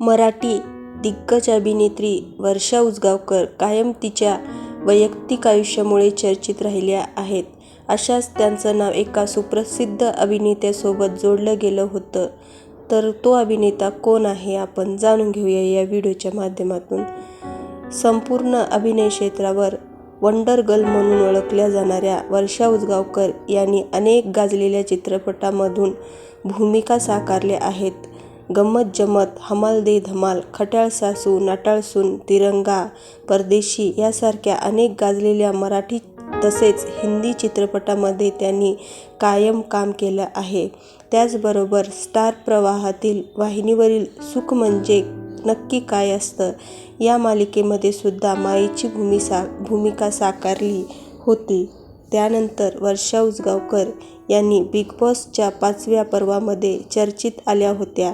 मराठी दिग्गज अभिनेत्री वर्षा उसगावकर कायम तिच्या वैयक्तिक आयुष्यामुळे चर्चेत राहिल्या आहेत. अशाच त्यांचं नाव एका सुप्रसिद्ध अभिनेत्यासोबत जोडलं गेलं होतं. तर तो अभिनेता कोण आहे आपण जाणून घेऊया या व्हिडिओच्या माध्यमातून. संपूर्ण अभिनय क्षेत्रावर वंडर गर्ल म्हणून ओळखल्या जाणाऱ्या वर्षा उसगावकर यांनी अनेक गाजलेल्या चित्रपटांमधून भूमिका साकारल्या आहेत. गंमत जमत, हमाल दे धमाल, खट्याळ सासू, नाटाळसून तिरंगा, परदेशी यासारख्या अनेक गाजलेल्या मराठी तसेच हिंदी चित्रपटामध्ये त्यांनी कायम काम केलं आहे. त्याचबरोबर स्टार प्रवाहातील वाहिनीवरील सुख म्हणजे नक्की काय असतं या मालिकेमध्ये सुद्धा मायेची भूमिका साकारली होती. त्यानंतर वर्षा उसगावकर यांनी बिग बॉसच्या पाचव्या पर्वामध्ये चर्चेत आल्या होत्या.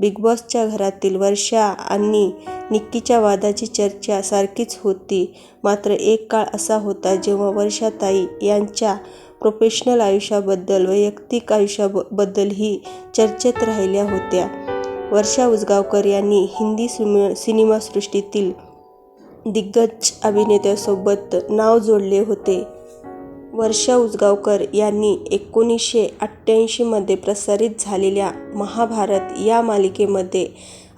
बिग बॉसच्या घरातील वर्षा आणि निक्कीच्या वादाची चर्चा सारखीच होती. मात्र एक काळ असा होता जेव्हा वर्षाताई यांच्या प्रोफेशनल आयुष्याबद्दल, वैयक्तिक आयुष्याबद्दलही चर्चेत राहिल्या होत्या. वर्षा उसगावकर यांनी हिंदी सिनेमासृष्टीतील दिग्गज अभिनेत्यांसोबत नाव जोडले होते. वर्षा उसगावकर यांनी एकोणीसशे अठ्ठ्याऐंशीमध्ये प्रसारित झालेल्या महाभारत या मालिकेमध्ये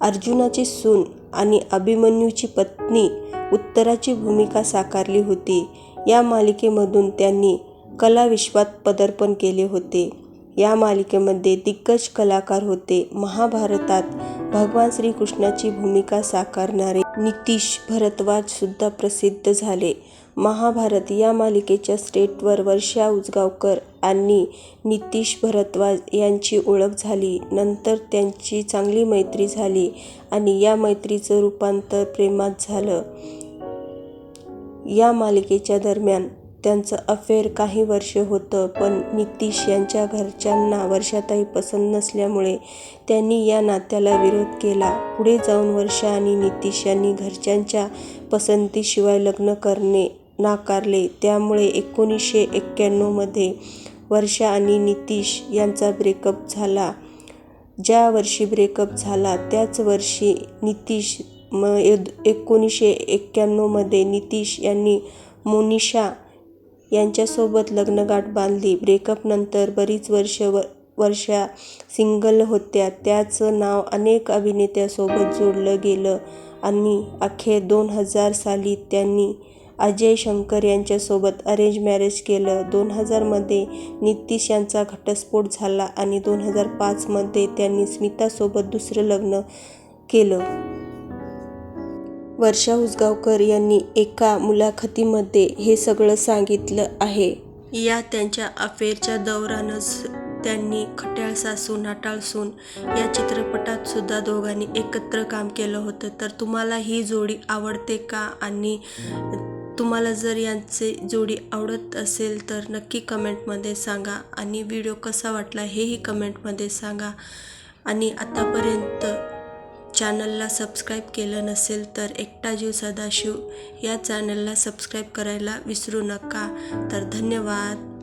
अर्जुनाची सून आणि अभिमन्यूची पत्नी उत्तराची भूमिका साकारली होती. या मालिकेमधून त्यांनी कलाविश्वात पदार्पण केले होते. या मालिकेमध्ये दिग्गज कलाकार होते. महाभारतात भगवान श्रीकृष्णाची भूमिका साकारणारे नितीश भारद्वाज सुद्धा प्रसिद्ध झाले. महाभारत या मालिकेच्या सेटवर वर्षा उसगावकर आणि नितीश भारद्वाज यांची ओळख झाली. नंतर त्यांची चांगली मैत्री झाली आणि या मैत्रीचं रूपांतर प्रेमात झालं. या मालिकेच्या दरम्यान त्यांचं अफेअर काही वर्षं होतं. पण नितीश यांच्या घरच्यांना वर्षाताई पसंत नसल्यामुळे त्यांनी या नात्याला विरोध केला. पुढे जाऊन वर्षा आणि नितीश यांनी घरच्यांच्या पसंतीशिवाय लग्न करणे नाकारले. त्यामुळे एकोणीसशे एक्क्याण्णवमध्ये वर्षा आणि नितीश यांचा ब्रेकअप झाला. ज्या वर्षी ब्रेकअप झाला त्याच वर्षी नितीश म एकोणीसशे एक्क्याण्णवमध्ये नितीश यांनी मोनिशा यांच्यासोबत लग्नगाठ बांधली. ब्रेकअपनंतर बरीच वर्ष व वर्षा सिंगल होत्या. त्याचं नाव अनेक अभिनेत्यासोबत जोडलं गेलं आणि अखेर दोन हजार साली त्यांनी अजय शंकर यांच्यासोबत अरेंज मॅरेज केलं. दोन हजारमध्ये नितीश यांचा घटस्फोट झाला आणि दोन हजार पाचमध्ये त्यांनी स्मितासोबत दुसरं लग्न केलं. वर्षा उसगावकर यांनी एका मुलाखतीमध्ये हे सगळं सांगितलं आहे. या त्यांच्या अफेअरच्या दौरानच त्यांनी खट्याळ सासू नाटाळ सून या चित्रपटात सुद्धा दोघांनी एकत्र काम केलं होतं. तर तुम्हाला ही जोडी आवडते का? आणि तुम्हाला जर यांची जोडी आवडत असेल तर नक्की कमेंटमध्ये सांगा आणि व्हिडिओ कसा वाटला हेही कमेंटमध्ये सांगा. आणि आतापर्यंत चॅनलला सबस्क्राईब केलं नसेल तर एकटा जीव सदाशिव या चॅनलला सबस्क्राईब करायला विसरू नका. तर धन्यवाद.